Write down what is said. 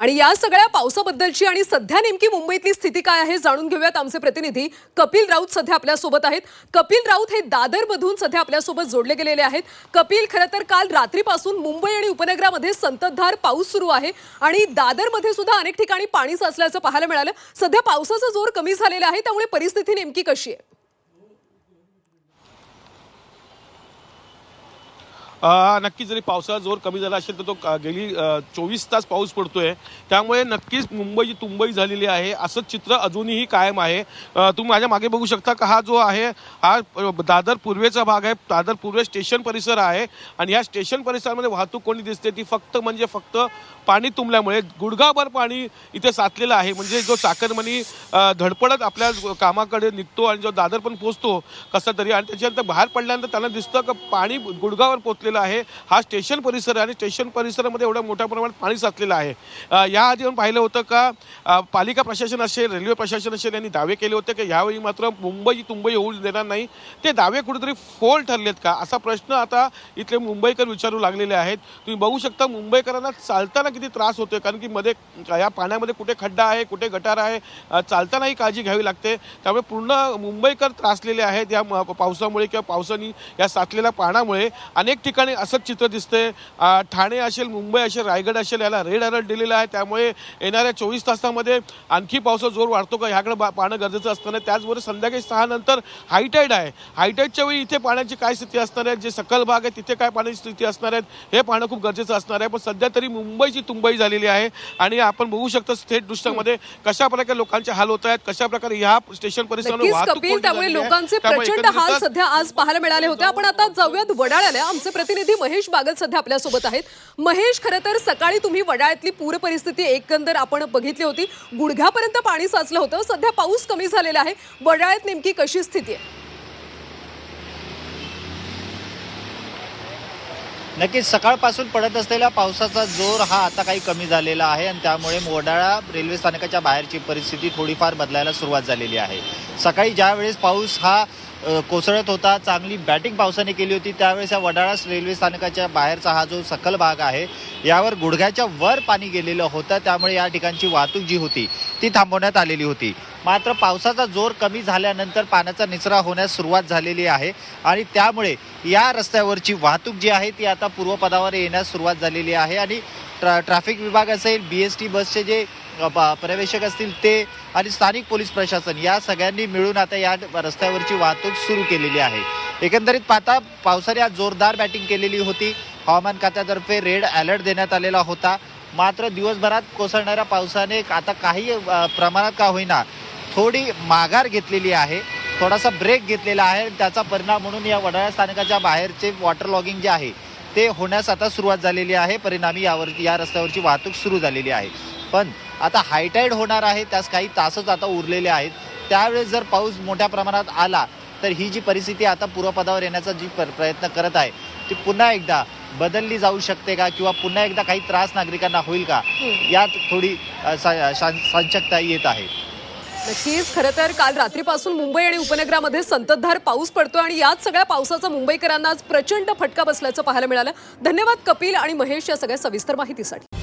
आणि या सगळ्या पावसाबद्दलची आणि सध्या नेमकी मुंबईतली स्थिती काय आहे जाणून घेऊयात आमचे प्रतिनिधी. कपिल राऊत सध्या आपल्यासोबत आहेत. कपिल राऊत हे दादरमधून सध्या आपल्यासोबत जोडले गेलेले आहेत. कपिल खरं तर काल रात्रीपासून मुंबई आणि उपनगरामध्ये संततधार पाऊस सुरू आहे आणि दादरमध्ये सुद्धा अनेक ठिकाणी पाणी साचल्याचं पाहायला मिळालं. सध्या पावसाचा जोर कमी झालेला आहे त्यामुळे परिस्थिती नेमकी कशी आहे? नक्कीच जरी पावसाचा जोर कमी झाला असेल तर तो गेली चोवीस तास पाऊस पडतोय. त्यामुळे नक्कीच मुंबईची तुंबई झालेली आहे असंच चित्र अजूनही कायम आहे. तुम्ही माझ्या मागे बघू शकता का हा जो आहे हा दादर पूर्वेचा भाग आहे दादर पूर्वे स्टेशन परिसर आहे. आणि ह्या स्टेशन परिसरामध्ये वाहतूक कोणी दिसते ती फक्त म्हणजे फक्त पाणी तुंबल्यामुळे गुडघाभर पाणी इथे साचलेलं आहे. म्हणजे जो चाकरमणी धडपडत आपल्या कामाकडे निघतो आणि जो दादर पण पोचतो कसा तरी आणि त्याच्यानंतर बाहेर पडल्यानंतर त्यांना दिसतं का पाणी गुडघावर पोचलेलं आहे. हा स्टेशन परिसर आहे आणि स्टेशन परिसरामध्ये एवढ्या मोठ्या प्रमाणात पाणी साचलेलं आहे. या आधी आपण पाहिलं होतं का पालिका प्रशासन असेल रेल्वे प्रशासन असेल यांनी दावे केले होते की यावेळी मात्र मुंबई तुंबई होऊ देणार नाही. ते दावे कुठेतरी फोल ठरलेत का? असा प्रश्न आता इथले मुंबईकर विचारू लागलेले आहेत. तुम्ही बघू शकता मुंबईकरांना चालताना किती त्रास होतोय कारण की मध्ये या पाण्यामध्ये कुठे खड्डा आहे कुठे गटार आहे चालतानाही काळजी घ्यावी लागते. त्यामुळे पूर्ण मुंबईकर त्रासलेले आहेत या पावसामुळे किंवा पावसाने या साचलेल्या पाण्यामुळे. अनेक ठिकाणी असंच चित्र दिसतंय. ठाणे असेल मुंबई असेल रायगड असेल याला रेड अलर्ट दिलेला आहे. त्यामुळे येणाऱ्या चोवीस तासामध्ये आणखी पावसाचा जोर वाढतो का ह्याकडे बा- पाहणं गरजेचं असताना त्याचबरोबर संध्याकाळी सहा नंतर हायटाईड आहे. हायटाईडच्या वेळी इथे पाण्याची काय स्थिती असणार आहे? जे सकल भाग आहे तिथे काय पाण्याची स्थिती असणार आहेत? हे पाहणं खूप गरजेचं असणार आहे. पण सध्या तरी मुंबईची तुंबई झालेली आहे. आणि आपण बघू शकतो थेट दृश्यामध्ये कशा प्रकारे लोकांचे हाल होत आहेत कशा प्रकारे ह्या स्टेशन त्यामुळे आहे. लोकांचे प्रचंड हाल सध्या आज पाहायला मिळाले होते. आपण आता जाऊयात वडाळ्याला. आमचे प्रतिनिधी महेश बागल सध्या आपल्यासोबत आहेत. महेश खरं तर सकाळी तुम्ही वडाळ्यातली पूर परिस्थिती एकंदर आपण बघितली होती. गुडघ्यापर्यंत पाणी साचलं होतं. सध्या पाऊस कमी झालेला आहे. वडाळ्यात नेमकी कशी स्थिती आहे? नक्कीच सकाळपासून पडत असलेल्या पावसाचा जोर हा आता काही कमी झालेला आहे आणि त्यामुळे मोडाळा रेल्वे स्थानकाच्या बाहेरची परिस्थिती थोडीफार बदलायला सुरुवात झालेली आहे. सकाळी ज्या वेळेस पाऊस हा कोसळत होता चांगली बॅटिंग पावसाने केली होती त्यावेळेस या वडाळा रेल्वे स्थानकाच्या बाहेरचा हा जो सकल भाग आहे यावर गुडघ्याच्या वर पाणी गेलेलं होतं. त्यामुळे या ठिकाणची वाहतूक जी होती ती थांबवण्यात आलेली होती. मात्र पावसाचा जोर कमी झाल्यानंतर पाण्याचा निचरा होण्यास सुरुवात झालेली आहे आणि त्यामुळे या रस्त्यावरची वाहतूक जी आहे ती आता पूर्वपदावर येण्यास सुरुवात झालेली आहे. आणि ट्रा ट्रॅफिक विभाग असेल बी एस टी बसचे जे पर्यवेक्षक असतील ते आणि स्थानिक पोलीस प्रशासन या सगळ्यांनी मिळून आता या रस्त्यावरची वाहतूक सुरू केलेली आहे. एकंदरीत पाहता पावसाने आज जोरदार बॅटिंग केलेली होती. हवामान खात्यातर्फे रेड अलर्ट देण्यात आलेला होता. मात्र दिवसभरात कोसळणाऱ्या पावसाने आता काही प्रमाणात का होईना थोडी माघार घेतलेली आहे. थोडासा ब्रेक घेतलेला आहे. त्याचा परिणाम म्हणून या वडाळा स्थानकाच्या बाहेरचे वॉटर लॉगिंग जे आहे ते होण्यास आता सुरुवात झालेली आहे. परिणामी यावर या रस्त्यावरची वाहतूक सुरू झालेली आहे. पण आता हायटाईड होणार आहे त्यास काही तासच आता उरलेले आहेत. त्यावेळेस जर पाऊस मोठ्या प्रमाणात आला तर ही जी परिस्थिती आता पूर्वपदावर येण्याचा जी पर- प्रयत्न करत आहे ती पुन्हा एकदा बदलली जाऊ शकते का? किंवा पुन्हा एकदा काही त्रास नागरिकांना होईल का? यात थोडी अ, सा- शां- संशकता येत आहे. नक्कीच खरं तर काल रात्रीपासून मुंबई आणि उपनगरामध्ये संततधार पाऊस पडतो आणि याच सगळ्या पावसाचा मुंबईकरांना आज प्रचंड फटका बसल्याचं पाहायला मिळालं. धन्यवाद कपिल आणि महेश या सगळ्या सविस्तर माहितीसाठी.